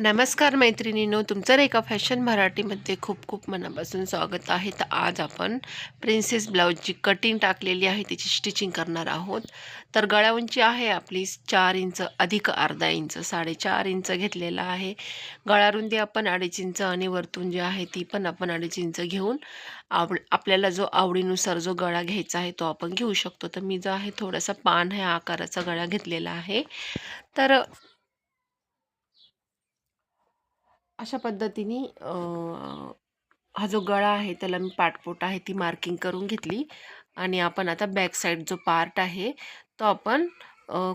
नमस्कार मैत्रिणीनो तुमचं रेखा फॅशन मराठीमध्ये खूप खूप मनापासून स्वागत आहे. तर आज आपण प्रिन्सेस ब्लाऊजची कटिंग टाकलेली आहे त्याची स्टिचिंग करणार आहोत. तर गळा उंची आहे आपली चार इंच अधिक अर्धा इंच साडेचार इंच घेतलेला आहे. गळारुंदी आपण अडीच इंच आणि वरतून जी आहे ती पण आपण अडीच इंच घेऊन आव आपल्याला जो आवडीनुसार जो गळा घ्यायचा आहे तो आपण घेऊ शकतो. तर मी जो आहे थोडासा पान ह्या आकाराचा गळा घेतलेला आहे. तर अशा पद्धतीने हा जो गळा आहे त्याला मी पाठपोट आहे ती मार्किंग करून घेतली. आणि आपण आता बॅक साईड जो पार्ट आहे तो आपण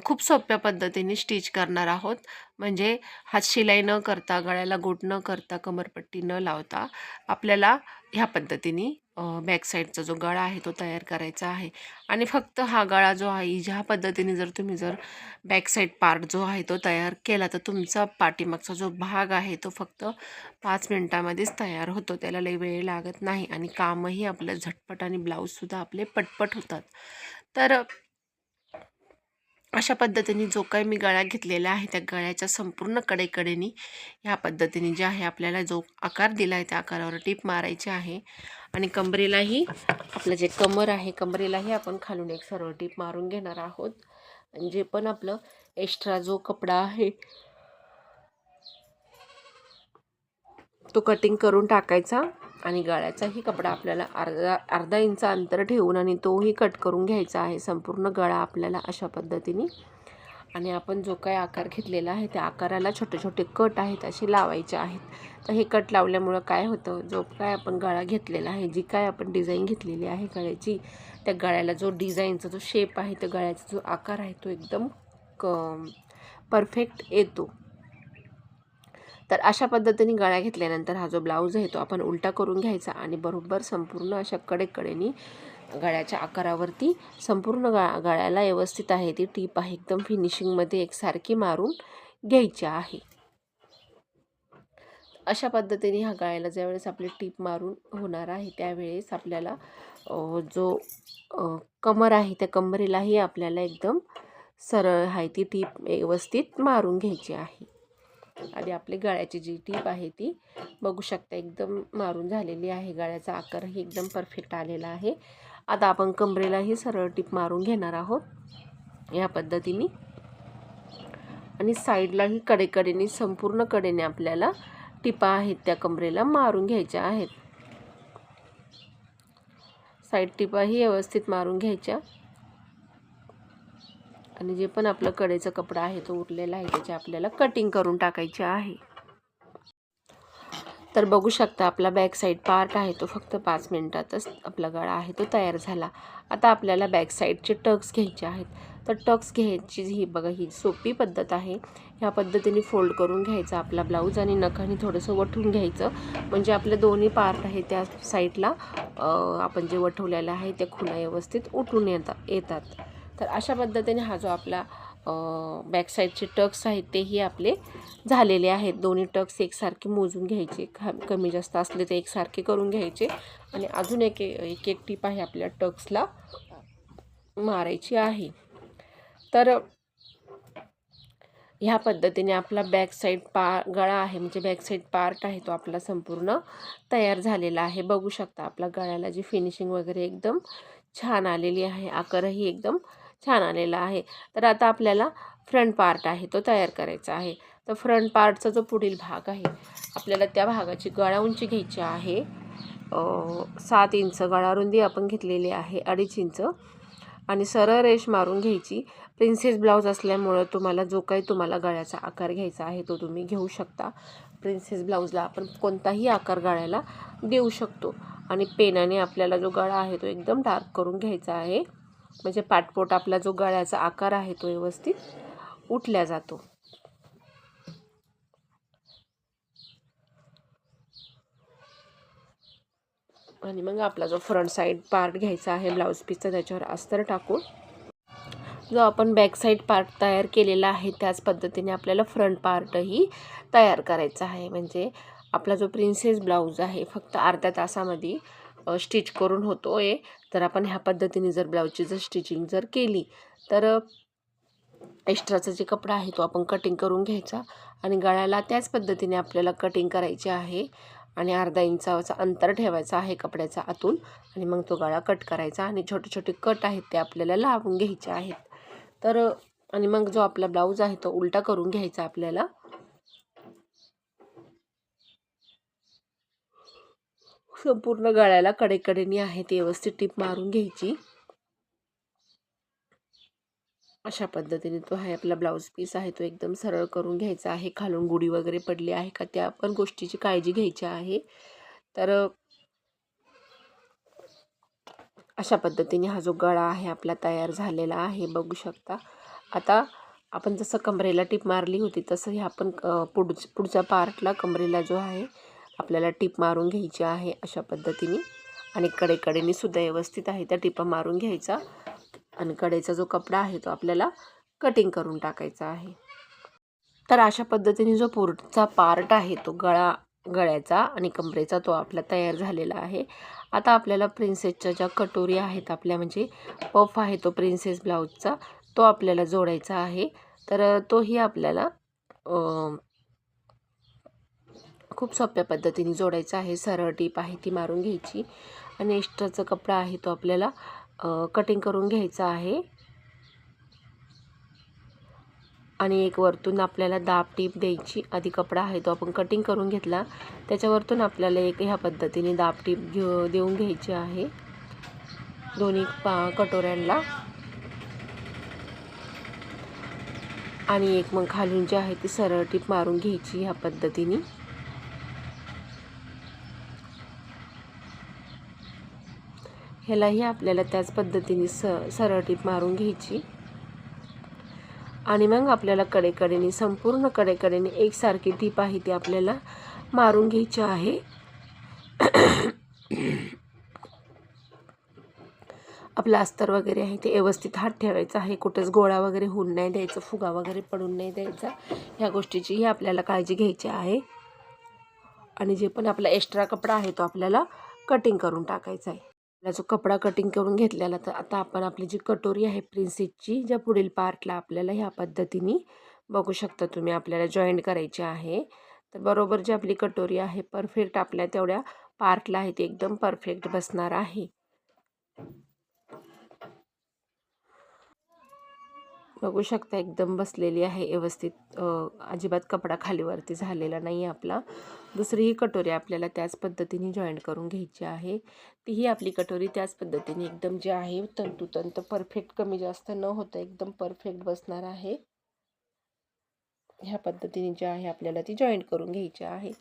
खूप सोप्या पद्धतीने स्टिच करणार आहोत. म्हणजे हात शिलाई न करता गळ्याला गोट न करता कमरपट्टी न लावता आपल्याला ह्या पद्धतीने बॅक साईडचा जो गळा आहे तो तयार करायचा आहे. आणि फक्त हा गळा जो आहे ज्या पद्धतीने जर तुम्ही जर बॅक साईड पार्ट जो आहे तो तयार केला तर तुमचा पाठीमागचा जो भाग आहे तो फक्त पाच मिनटामध्येच तयार होतो. त्याला लई वेळ लागत नाही आणि कामही आपलं झटपट आणि ब्लाऊजसुद्धा आपले पटपट होतात. तर अशा पद्धतीने जो काही मी गळा घेतलेला आहे त्या गळ्याच्या संपूर्ण कडेकडेनी ह्या पद्धतीने जे आहे आपल्याला जो आकार दिला आहे त्या आकारावर टीप मारायची आहे. आणि कमरेलाही आपलं जे कमर आहे कमरेलाही आपण खालून एक सरळ टीप मारून घेणार आहोत. आणि जे पण आपलं एक्स्ट्रा जो कपडा आहे तो कटिंग करून टाकायचा. आणि गळ्याचाही कपडा आपल्याला अर्धा अर्धा इंच अंतर ठेवून आणि तोही कट करून घ्यायचा आहे. संपूर्ण गळा आपल्याला अशा पद्धतीने. आणि आपण जो काय आकार घेतलेला आहे त्या आकाराला छोटे छोटे कट आहेत असे लावायचे आहेत. तर हे कट लावल्यामुळं काय होतं? जो काय आपण गळा घेतलेला आहे जी काय आपण डिझाईन घेतलेली आहे गळ्याची त्या गळ्याला जो डिझाईनचा जो शेप आहे त्या गळ्याचा जो आकार आहे तो एकदम क परफेक्ट येतो. तर अशा पद्धतीने गळ्या घेतल्यानंतर हा जो ब्लाऊज आहे तो आपण उलटा करून घ्यायचा आणि बरोबर संपूर्ण अशा कडेकडेनी गळ्याच्या आकारावरती संपूर्ण गा गळ्याला व्यवस्थित आहे ती टीप आहे एकदम फिनिशिंगमध्ये एकसारखी मारून घ्यायची आहे. अशा पद्धतीने ह्या गळ्याला ज्यावेळेस आपली टीप मारून होणार आहे त्यावेळेस आपल्याला जो कमर आहे त्या कमरेलाही आपल्याला एकदम सरळ आहे ती टीप व्यवस्थित मारून घ्यायची आहे. आणि आपली गळ्याची जी टीप आहे ती बघू शकता एकदम मारून झालेली आहे. गळ्याचा आकारही एकदम परफेक्ट आलेला आहे. आता आपण कमरेलाही सरळ टीप मारून घेणार आहोत. या पद्धतीने. आणि साईडलाही कडेकडेने संपूर्ण कडेने आपल्याला टिपा आहेत त्या कमरेला मारून घ्यायच्या आहेत. साईड टिपाही व्यवस्थित मारून घ्यायच्या. आणि जे पण आपलं कडेचा कपडा आहे तो उरलेला आहे त्याची आपल्याला कटिंग करून टाकायचे आहे. तर बघू शकता आपला बॅक साईड पार्ट आहे तो फक्त पाच मिनटातच आपला गळा आहे तो तयार झाला. आता आपल्याला बॅक साईडचे टक्स घ्यायचे आहेत. तर टक्स घ्यायची ही बघा ही सोपी पद्धत आहे. ह्या पद्धतीने फोल्ड करून घ्यायचा आपला ब्लाऊज आणि नखाने थोडंसं वठून घ्यायचं. म्हणजे आपले दोन्ही पार्ट आहे त्या साईडला आपण जे वठवलेलं आहे त्या खुला व्यवस्थित उठून येतात येतात. तर अशा पद्धतीने हा जो आपला बॅक साईडचे टक्स आहेत तेही आपले झालेले आहेत. दोन्ही टक्स एकसारखे मोजून घ्यायचे. कमी जास्त असले ते एकसारखे करून घ्यायचे. आणि अजून एक एक एक टीप आहे आपल्या टक्सला मारायची आहे. तर ह्या पद्धतीने आपला बॅक साईड पा गळा आहे म्हणजे बॅक साईड पार्ट आहे तो आपला संपूर्ण तयार झालेला आहे. बघू शकता आपला गळ्याला जी फिनिशिंग वगैरे एकदम छान आलेली आहे. आकारही एकदम छान आलेला आहे. तर आता आपल्याला फ्रंट पार्ट आहे तो तयार करायचा आहे. तर फ्रंट पार्टचा जो पुढील भाग आहे आपल्याला त्या भागाची गळा उंची घ्यायची आहे. सात इंच गळारुंदी आपण घेतलेली आहे अडीच इंच. आणि सरळ रेष मारून घ्यायची. प्रिन्सेस ब्लाऊज असल्यामुळं तुम्हाला जो काही तुम्हाला गळ्याचा आकार घ्यायचा आहे तो तुम्ही घेऊ शकता. प्रिन्सेस ब्लाऊजला आपण कोणताही आकार गळ्याला देऊ शकतो. आणि पेनाने आपल्याला जो गळा आहे तो एकदम डार्क करून घ्यायचा आहे. म्हणजे पाठपोट आपला जो गळ्याचा आकार आहे तो व्यवस्थित उठल्या जातो. आणि मग आपला जो फ्रंट साईड पार्ट घ्यायचा आहे ब्लाऊज पीसचा त्याच्यावर अस्तर टाकून जो आपण बॅक साईड पार्ट तयार केलेला आहे त्याच पद्धतीने आपल्याला फ्रंट पार्टही तयार करायचा आहे. म्हणजे आपला जो प्रिन्सेस ब्लाऊज आहे फक्त अर्ध्या तासामध्ये स्टिच करून होतो आहे तर आपण ह्या पद्धतीने जर ब्लाऊजची जर स्टिचिंग जर केली तर एक्स्ट्राचा जे कपडा आहे तो आपण कटिंग करून घ्यायचा आणि गळ्याला त्याच पद्धतीने आपल्याला कटिंग करायची आहे आणि अर्धा इंचाचा अंतर ठेवायचा आहे कपड्याचा आतून आणि मग तो गळा कट करायचा आणि छोटे छोटे कट आहेत ते आपल्याला लावून घ्यायचे आहेत. तर आणि मग जो आपला ब्लाऊज आहे तो उलटा करून घ्यायचा आपल्याला. संपूर्ण गळ्याला कडेकडेने आहे ती व्यवस्थित टीप मारून घ्यायची. अशा पद्धतीने तो आहे आपला ब्लाऊज पीस आहे तो एकदम सरळ करून घ्यायचा आहे. खालून गुढी वगैरे पडली आहे का त्या पण गोष्टीची काळजी घ्यायची आहे. तर अशा पद्धतीने हा जो गळा आहे आपला तयार झालेला आहे बघू शकता. आता आपण जसं कमरेला टीप मारली होती तसं हे आपण पुढ पुढच्या पार्टला कमरेला जो आहे आपल्याला टीप मारून घ्यायची आहे अशा पद्धतीने. आणि कडेकडेने सुद्धा व्यवस्थित आहे त्या टिपा मारून घ्यायचा. आणि कडेचा जो कपडा आहे तो आपल्याला कटिंग करून टाकायचा आहे. तर अशा पद्धतीने जो पुढचा पार्ट आहे तो गळा गळ्याचा आणि कमरेचा तो आपला तयार झालेला आहे. आता आपल्याला प्रिन्सेसच्या ज्या कटोरी आहेत आपल्या म्हणजे पफ आहे तो प्रिन्सेस ब्लाऊजचा तो आपल्याला जोडायचा आहे. तर तोही आपल्याला खूप सोप्या पद्धतीने जोडायचं आहे. सरळ टीप आहे ती मारून घ्यायची. आणि एक्स्ट्राचा कपडा आहे तो आपल्याला कटिंग करून घ्यायचा आहे. आणि एक वरतून आपल्याला दाब टीप द्यायची आधी कपडा आहे तो आपण कटिंग करून घेतला. त्याच्यावरतून आपल्याला एक ह्या पद्धतीने दाब टीप घेऊ देऊन घ्यायची आहे. दोन्ही पा कटोऱ्यांना. आणि एक मग खालून जी आहे ती सरळ टीप मारून घ्यायची ह्या पद्धतीने. ह्यालाही आपल्याला त्याच पद्धतीने स सरळ टीप मारून घ्यायची. आणि मग आपल्याला कडेकडेने संपूर्ण कडेकडेने एकसारखी टीप आहे ती आपल्याला मारून घ्यायची आहे. आपलं अस्तर वगैरे आहे ते व्यवस्थित हात ठेवायचा आहे. कुठंच गोळा वगैरे होऊन नाही द्यायचं फुगा वगैरे पडून नाही द्यायचा. ह्या गोष्टीचीही आपल्याला काळजी घ्यायची आहे. आणि जे पण आपला एक्स्ट्रा कपडा आहे तो आपल्याला कटिंग करून टाकायचा आहे. जो कपडा कटिंग करून घेतलेला तर आता आपण आपली जी कटोरी आहे प्रिन्सेसची ज्या पुढील पार्टला आपल्याला ह्या पद्धतीने बघू शकता तुम्ही आपल्याला जॉईंट करायची आहे. तर बरोबर जी आपली कटोरी आहे परफेक्ट आपल्या तेवढ्या पार्टला आहे ती एकदम परफेक्ट बसणार आहे. बघू शकता एकदम बसलेली आहे व्यवस्थित अजिबात कपडा खालीवरती झालेला नाही आपला. दुसरी ही कटोरी आपल्याला त्याच पद्धतीने जॉईंट करून घ्यायची आहे. तीही आपली कटोरी त्याच पद्धतीने एकदम जे आहे तंतुतंत परफेक्ट कमी जास्त न होता एकदम परफेक्ट बसणार आहे. ह्या पद्धतीने जे आहे आपल्याला ती जॉईंट करून घ्यायची आहे.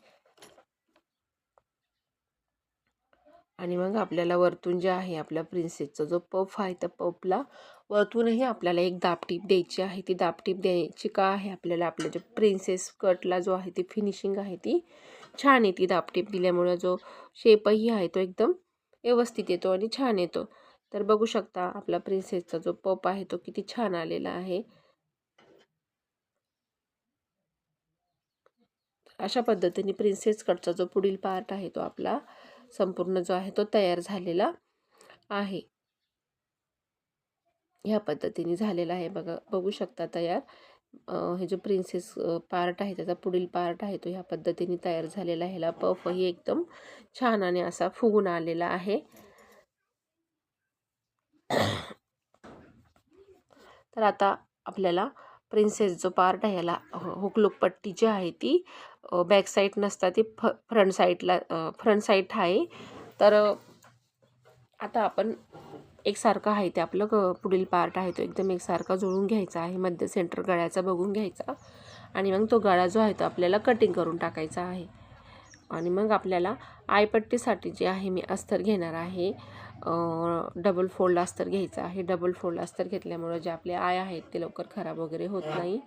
आणि मग आपल्याला वरतून जे आहे आपल्या प्रिन्सेसचा जो पफ आहे त्या पफला वरतूनही आपल्याला एक दापटीप द्यायची आहे. ती दापटीप द्यायची का आहे आपल्याला आपल्या जे प्रिन्सेस कटला जो आहे ती फिनिशिंग आहे ती छान येते दापटेप दिल्यामुळं. जो शेपही आहे तो एकदम व्यवस्थित येतो आणि छान येतो. तर बघू शकता आपला प्रिन्सेसचा जो पप आहे तो किती छान आलेला आहे. अशा पद्धतीने प्रिन्सेस कटचा जो पुढील पार्ट आहे तो आपला संपूर्ण जो आहे तो तयार झालेला आहे. ह्या पद्धतीने झालेला आहे बघा. बघू शकता तयार. हे जो प्रिन्सेस पार्ट आहे त्याचा पुढील पार्ट आहे तो ह्या पद्धतीने तयार झालेला ह्याला पफही एकदम छान आणि असा फुगून आलेला आहे. तर आता आपल्याला प्रिन्सेस जो पार्ट आहे ह्याला हुकलुक पट्टी जी आहे ती बॅक साईड नसता ती फ फ्रंट साईडला फ्रंट साईड आहे. तर आता आपण एकसारखं आहे ते आपलं ग पुढील पार्ट आहे तो एकदम एकसारखा जुळून घ्यायचा आहे मध्य सेंटर गळ्याचा बघून घ्यायचा. आणि मग तो गळा जो आहे तो आपल्याला कटिंग करून टाकायचा आहे. आणि मग आपल्याला आयपट्टीसाठी जे आहे मी अस्तर घेणार आहे डबल फोल्ड अस्तर घ्यायचं आहे. डबल फोल्ड अस्तर घेतल्यामुळं जे आपले आय आहेत ते लवकर खराब वगैरे होत नाही.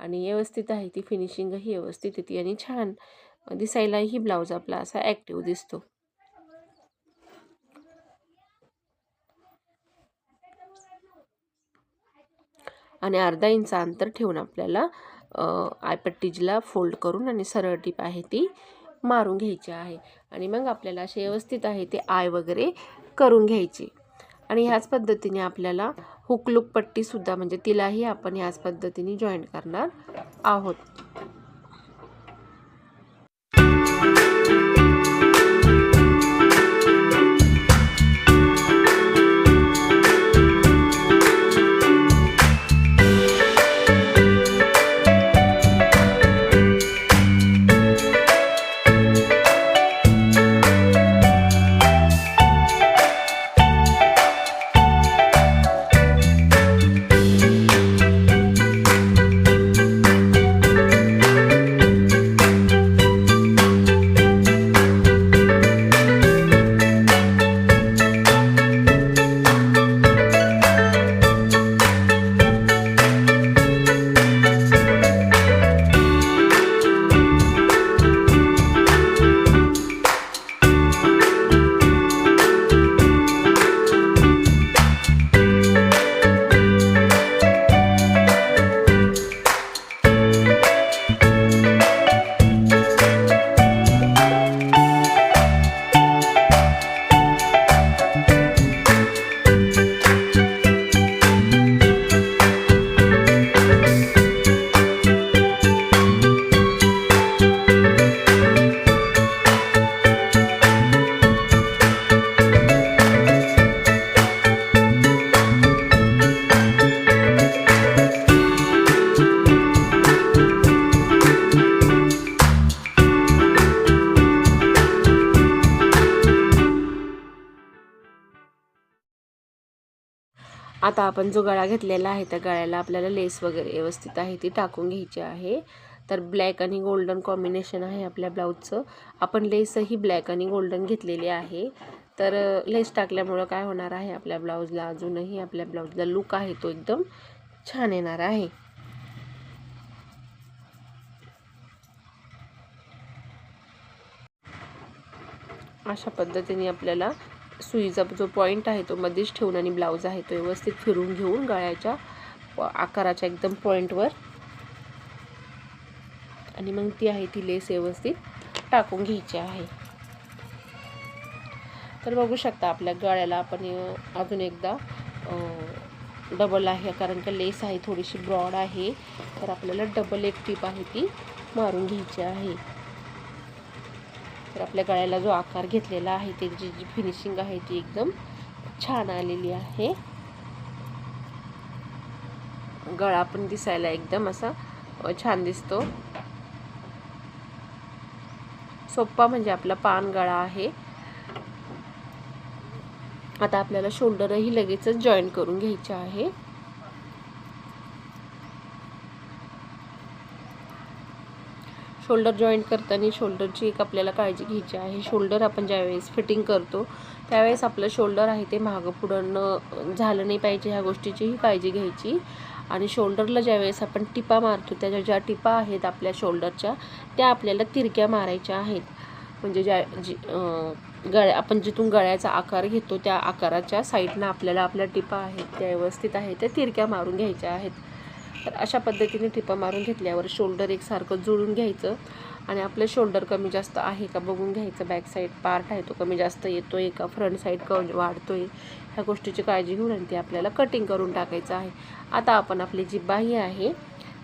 आणि व्यवस्थित आहे ती फिनिशिंगही व्यवस्थित येते आणि छान दिसायलाही ब्लाऊज आपला असा ॲक्टिव्ह दिसतो. आणि अर्धा इंच अंतर ठेवून आपल्याला आयपट्टीजला फोल्ड करून आणि सरळ टीप आहे ती मारून घ्यायची आहे. आणि मग आपल्याला असे व्यवस्थित आहे ते आय वगैरे करून घ्यायची. आणि ह्याच पद्धतीने आपल्याला हुकलूक पट्टीसुद्धा म्हणजे तिलाही आपण ह्याच पद्धतीने जॉईंट करणार आहोत. आता आपण जो गळा घेतलेला आहे त्या गळ्याला आपल्याला लेस वगैरे व्यवस्थित आहे ती टाकून घ्यायची आहे. तर ब्लॅक आणि गोल्डन कॉम्बिनेशन आहे आपल्या ब्लाऊजचं आपण लेसही ब्लॅक आणि गोल्डन घेतलेली आहे. तर लेस टाकल्यामुळं काय होणार आहे आपल्या ब्लाऊजला अजूनही आपल्या ब्लाऊजला लुक आहे तो एकदम छान येणार आहे. अशा पद्धतीने आपल्याला सुईचा जो पॉईंट आहे तो मध्येच ठेवून आणि ब्लाऊज आहे तो व्यवस्थित फिरून घेऊन गळ्याच्या आकाराच्या एकदम पॉईंटवर आणि मग ती आहे ती लेस व्यवस्थित टाकून घ्यायची आहे. तर बघू शकता आपल्या गळ्याला आपण अजून एकदा डबल आहे कारण का लेस आहे थोडीशी ब्रॉड आहे. तर आपल्याला डबल एक टीप आहे ती मारून घ्यायची आहे. तर आपल्या गळ्याला जो आकार घेतलेला आहे त्याची जी फिनिशिंग आहे ती एकदम छान आलेली आहे. गळा पण दिसायला एकदम असा छान दिसतो. सोप्पा म्हणजे आपला पान गळा आहे. आता आपल्याला शोल्डरही लगेचच जॉईन करून घ्यायचे आहे. शोल्डर जॉईंट करताना शोल्डरची एक आपल्याला काळजी घ्यायची आहे. शोल्डर आपण ज्यावेळेस फिटिंग करतो त्यावेळेस आपलं शोल्डर आहे ते मागं पुढं झालं नाही पाहिजे ह्या गोष्टीचीही काळजी घ्यायची. आणि शोल्डरला ज्यावेळेस आपण टिपा मारतो त्याच्या ज्या टिपा आहेत आपल्या शोल्डरच्या त्या आपल्याला तिरक्या मारायच्या आहेत. म्हणजे ज्या जी गळ्या आपण जिथून गळ्याचा आकार घेतो त्या आकाराच्या साईडनं आपल्याला आपल्या टिपा आहेत त्या व्यवस्थित आहेत त्या तिरक्या मारून घ्यायच्या आहेत. तर अशा पद्धतीने टिपा मारून घेतल्यावर शोल्डर एकसारखं जुळून घ्यायचं. आणि आपलं शोल्डर कमी जास्त आहे का बघून घ्यायचं. बॅक साईड पार्ट आहे तो कमी जास्त येतो आहे का? फ्रंट साईड क वाढतो आहे ह्या गोष्टीची काळजी घेऊन आणि ती आपल्याला कटिंग करून टाकायचं आहे. आता आपण आपली जी बाही आहे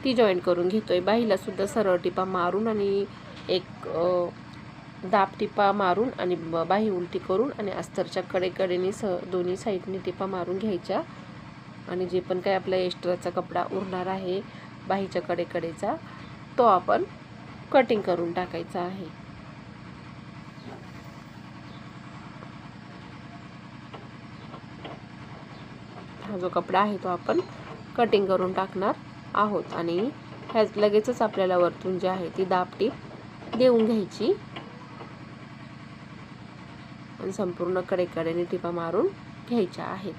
ती जॉईंट करून घेतो आहे बाहीलासुद्धा सरळ टिपा मारून आणि एक दाब टिपा मारून आणि ब- बाही उलटी करून आणि अस्तरच्या कडेकडेने स दोन्ही साईडने टिपा मारून घ्यायच्या. आणि जे पण काही आपला एक्स्ट्राचा कपडा उरणार आहे बाहीच्या कडेकडेचा तो आपण कटिंग करून टाकायचा आहे. हा जो कपडा आहे तो आपण कटिंग करून टाकणार आहोत. आणि ह्याच लगेचच आपल्याला वरतून जी आहे ती दाबटीप देऊन घ्यायची. आणि संपूर्ण कडेकडेने टिपा मारून घ्यायच्या आहेत.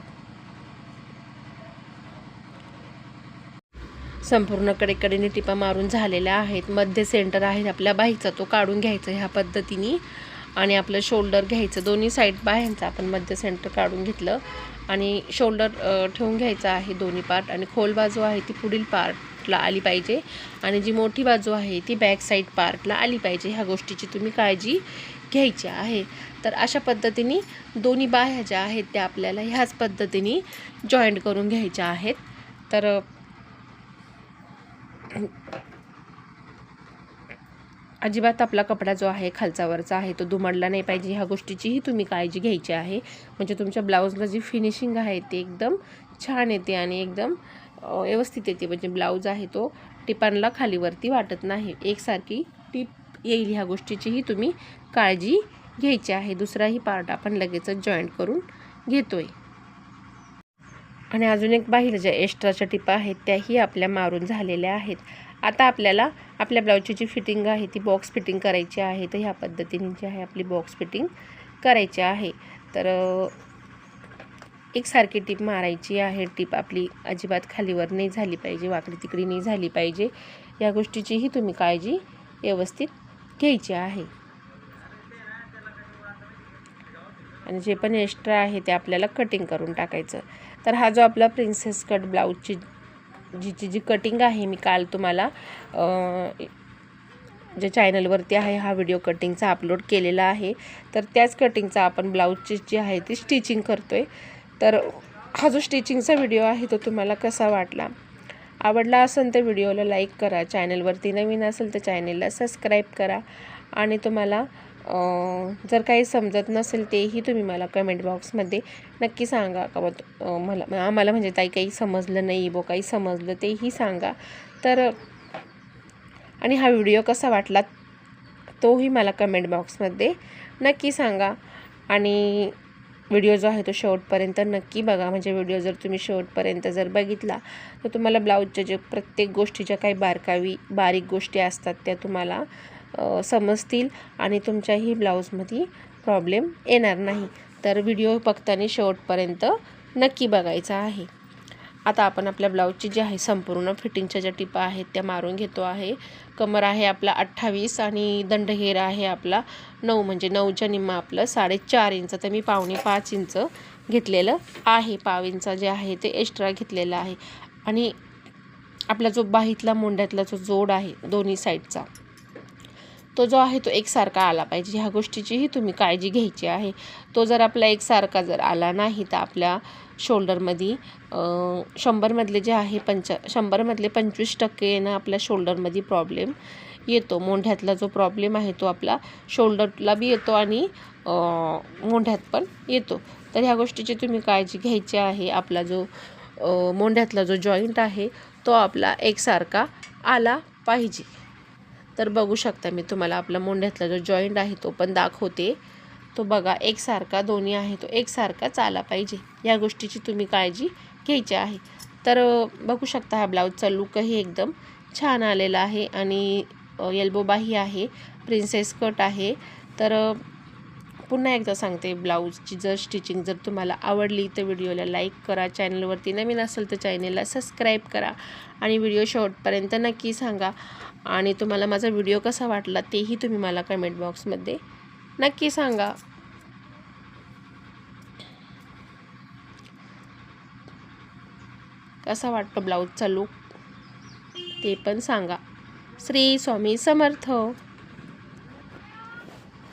संपूर्ण कडेकडेने टिपा मारून झालेल्या आहेत. मध्य सेंटर आहे आपल्या बाहीचा. तो काढून घ्यायचा ह्या पद्धतीने. आणि आपलं शोल्डर घ्यायचं. दोन्ही साईड बाह्यांचं आपण मध्य सेंटर काढून घेतलं. आणि शोल्डर ठेवून घ्यायचा आहे दोन्ही पार्ट आणि खोल बाजू आहे ती पुढील पार्टला आली पाहिजे. आणि जी मोठी बाजू आहे ती बॅक साईड पार्टला आली पाहिजे. ह्या गोष्टीची तुम्ही काळजी घ्यायची आहे. तर अशा पद्धतीने दोन्ही बाह्या ज्या आहेत त्या आपल्याला ह्याच पद्धतीने जॉईंट करून घ्यायच्या आहेत. तर अजिबात आपला कपडा जो आहे खालचावरचा आहे तो दुमडला नाही पाहिजे. ह्या गोष्टीचीही तुम्ही काळजी घ्यायची आहे. म्हणजे तुमच्या ब्लाऊजला जी फिनिशिंग आहे ती एकदम छान येते आणि एकदम व्यवस्थित येते. म्हणजे ब्लाऊज आहे तो टिपांला खालीवरती वाटत नाही. एकसारखी टिप येईल ह्या गोष्टीचीही तुम्ही काळजी घ्यायची आहे. दुसराही पार्ट आपण लगेचच जॉईंट करून घेतो आहे आणि अजून एक बाहेर ज्या एक्स्ट्राच्या टिपा आहेत त्याही आपल्या मारून झालेल्या आहेत. आता आपल्याला आपल्या ब्लाऊजची जी फिटिंग आहे ती बॉक्स फिटिंग करायची आहे तर ह्या पद्धतीने जी आहे आपली बॉक्स फिटिंग करायची आहे. तर एकसारखी टीप मारायची आहे. टीप आपली अजिबात खालीवर नाही झाली पाहिजे वाकडी तिकडी नाही झाली पाहिजे. या गोष्टीचीही तुम्ही काळजी व्यवस्थित घ्यायची आहे. आणि जे पण एक्स्ट्रा आहे ते आपल्याला कटिंग करून टाकायचं. तर हा जो आपला प्रिन्सेस कट ब्लाऊजची जीची जी कटिंग आहे मी काल तुम्हाला जे चॅनलवरती आहे हा व्हिडिओ कटिंगचा अपलोड केलेला आहे. तर त्याच कटिंगचा आपण ब्लाऊजची जी आहे ती स्टिचिंग करतो आहे तर हा जो स्टिचिंगचा व्हिडिओ आहे तो तुम्हाला कसा वाटला? आवडला असेल तर व्हिडिओला लाईक करा. चॅनलवरती नवीन असेल तर चॅनलला सबस्क्राईब करा. आणि तुम्हाला जर काही समजत नसेल तेही तुम्ही मला कमेंट बॉक्समध्ये नक्की सांगा. का मला आम्हाला म्हणजे ताई काही समजलं नाही बो काही समजलं तेही सांगा. तर आणि हा व्हिडिओ कसा वाटला तोही मला कमेंट बॉक्समध्ये नक्की सांगा. आणि व्हिडिओ जो आहे तो शेवटपर्यंत नक्की बघा. म्हणजे व्हिडिओ जर तुम्ही शेवटपर्यंत जर बघितला तर तुम्हाला ब्लाऊजच्या जे प्रत्येक गोष्टीच्या काही बारकावी बारीक गोष्टी असतात त्या तुम्हाला समजतील आणि तुमच्याही ब्लाऊजमध्ये प्रॉब्लेम येणार नाही. तर व्हिडिओ बघताना शेवटपर्यंत नक्की बघायचा आहे. आता आपण आपल्या ब्लाऊजची जी आहे संपूर्ण फिटिंगच्या ज्या टिपा आहेत त्या मारून घेतो आहे. कमर आहे आपला अठ्ठावीस आणि दंडघेर आहे आपला नऊ म्हणजे नऊच्या निम्मा आपलं साडेचार इंच. तर मी पावणे पाच इंच घेतलेलं आहे. पाव इंच जे आहे ते एक्स्ट्रा घेतलेलं आहे. आणि आपला जो बाहीतला मोंड्यातला जो जोड आहे दोन्ही साईडचा तो जो आहे तो एकसारखा आला पाहिजे. ह्या गोष्टीचीही तुम्ही काळजी घ्यायची आहे. तो जर आपला एकसारखा जर आला नाही तर आपल्या शोल्डरमध्ये शंभरमधले जे आहे पंच शंभरमधले पंचवीस टक्के येणं आपल्या शोल्डरमध्ये प्रॉब्लेम येतो. मोंढ्यातला जो प्रॉब्लेम आहे तो आपला शोल्डरला बी येतो आणि मोंढ्यात पण येतो. तर ह्या गोष्टीची तुम्ही काळजी घ्यायची आहे. आपला जो मोंढ्यातला जो जॉईंट आहे तो आपला एकसारखा आला पाहिजे. तर बघू शकता मी तुम्हाला आपला मोंढ्यातला जो जॉईंट आहे तो पण दाखवते. तो बघा एकसारखा दोन्ही आहे तो एकसारखाच आला पाहिजे. या गोष्टीची तुम्ही काळजी घ्यायची आहे. तर बघू शकता हा ब्लाऊजचा लुकही एकदम छान आलेला आहे आणि येल्बोबाही आहे प्रिन्सेस कट आहे. तर पुन्हा एकदा सांगते ब्लाऊजची जर स्टिचिंग जर तुम्हाला आवडली तर व्हिडिओला लाईक करा चॅनलवरती नवीन असेल तर चॅनलला सबस्क्राईब करा आणि व्हिडिओ शॉर्टपर्यंत नक्की सांगा. आणि तुम्हाला माझा व्हिडिओ कसा वाटला तेही तुम्ही मला कमेंट बॉक्समध्ये नक्की सांगा. कसा वाटतो ब्लाऊजचा लूक ते पण सांगा. श्री स्वामी समर्थ.